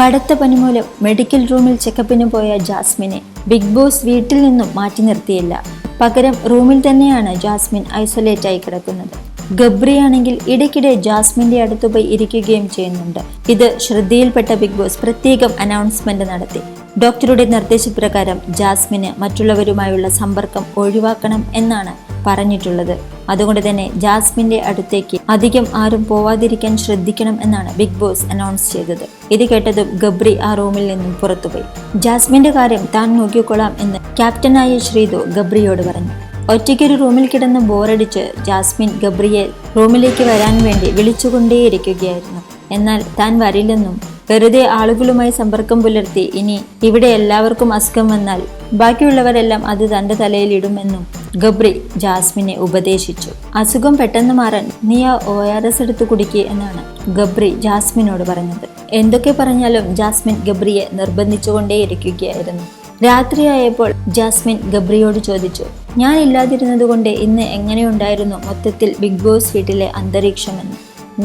കടുത്ത പനി മൂലം മെഡിക്കൽ റൂമിൽ ചെക്കപ്പിന് പോയ ജാസ്മിനെ ബിഗ് ബോസ് വീട്ടിൽ നിന്നും മാറ്റി നിർത്തിയില്ല. പകരം റൂമിൽ തന്നെയാണ് ജാസ്മിൻ ഐസൊലേറ്റ് ആയി കിടക്കുന്നത്. ഗബ്രിയാണെങ്കിൽ ഇടയ്ക്കിടെ ജാസ്മിന്റെ അടുത്ത് പോയി ഇരിക്കുകയും ചെയ്യുന്നുണ്ട്. ഇത് ശ്രദ്ധയിൽപ്പെട്ട ബിഗ് ബോസ് പ്രത്യേകം അനൗൺസ്മെന്റ് നടത്തി. ഡോക്ടറുടെ നിർദ്ദേശപ്രകാരം ജാസ്മിന് മറ്റുള്ളവരുമായുള്ള സമ്പർക്കം ഒഴിവാക്കണം എന്നാണ് പറഞ്ഞിട്ടുള്ളത്. അതുകൊണ്ട് തന്നെ ജാസ്മിന്റെ അടുത്തേക്ക് അധികം ആരും പോവാതിരിക്കാൻ ശ്രദ്ധിക്കണം എന്നാണ് ബിഗ് ബോസ് അനൗൺസ് ചെയ്തത്. ഇത് കേട്ടതും ഗബ്രി ആ റൂമിൽ നിന്നും പുറത്തുപോയി. ജാസ്മിന്റെ കാര്യം താൻ നോക്കിക്കൊള്ളാം എന്ന് ക്യാപ്റ്റനായ ശ്രീതു ഗബ്രിയോട് പറഞ്ഞു. ഒറ്റയ്ക്കൊരു റൂമിൽ കിടന്ന് ബോറടിച്ച് ജാസ്മിൻ ഗബ്രിയെ റൂമിലേക്ക് വരാൻ വേണ്ടി വിളിച്ചുകൊണ്ടേയിരിക്കുകയായിരുന്നു. എന്നാൽ താൻ വരില്ലെന്നും വെറുതെ ആളുകളുമായി സമ്പർക്കം പുലർത്തി ഇനി ഇവിടെ എല്ലാവർക്കും അസുഖം വന്നാൽ ബാക്കിയുള്ളവരെല്ലാം അത് തന്റെ തലയിൽ ഇടുമെന്നും ഗബ്രി ജാസ്മിനെ ഉപദേശിച്ചു. അസുഖം പെട്ടെന്ന് മാറാൻ നീ ആ ഒ ആർ എസ് എടുത്ത് കുടിക്കുക എന്നാണ് ഗബ്രി ജാസ്മിനോട് പറഞ്ഞത്. എന്തൊക്കെ പറഞ്ഞാലും ജാസ്മിൻ ഗബ്രിയെ നിർബന്ധിച്ചുകൊണ്ടേയിരിക്കുകയായിരുന്നു. രാത്രിയായപ്പോൾ ജാസ്മിൻ ഗബ്രിയോട് ചോദിച്ചു ഞാൻ ഇല്ലാതിരുന്നത് കൊണ്ട് ഇന്ന് എങ്ങനെയുണ്ടായിരുന്നു മൊത്തത്തിൽ ബിഗ് ബോസ് വീട്ടിലെ അന്തരീക്ഷമെന്ന്?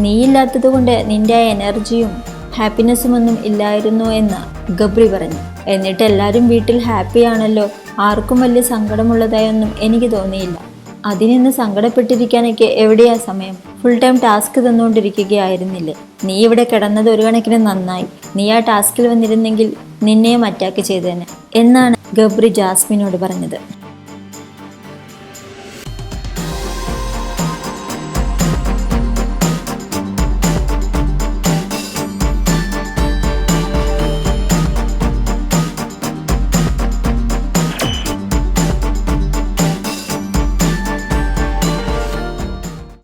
നീയില്ലാത്തത് കൊണ്ട് നിന്റെ എനർജിയും ഹാപ്പിനെസ്സും ഒന്നും ഇല്ലായിരുന്നു എന്ന് ഗബ്രി പറഞ്ഞു. എന്നിട്ട് എല്ലാവരും വീട്ടിൽ ഹാപ്പിയാണല്ലോ ആർക്കും വലിയ സങ്കടമുള്ളതായൊന്നും എനിക്ക് തോന്നിയില്ല. അതിനിന്ന് സങ്കടപ്പെട്ടിരിക്കാനൊക്കെ എവിടെയാ സമയം? ഫുൾ ടൈം ടാസ്ക് തന്നുകൊണ്ടിരിക്കുകയായിരുന്നില്ലേ? നീ ഇവിടെ കിടന്നത് ഒരു കണക്കിന് നന്നായി. നീ ആ ടാസ്കിൽ വന്നിരുന്നെങ്കിൽ നിന്നെയും അറ്റാക്ക് ചെയ്തേനെ. എന്നാണ് ഗബ്രി ജാസ്മിനോട് പറഞ്ഞത്.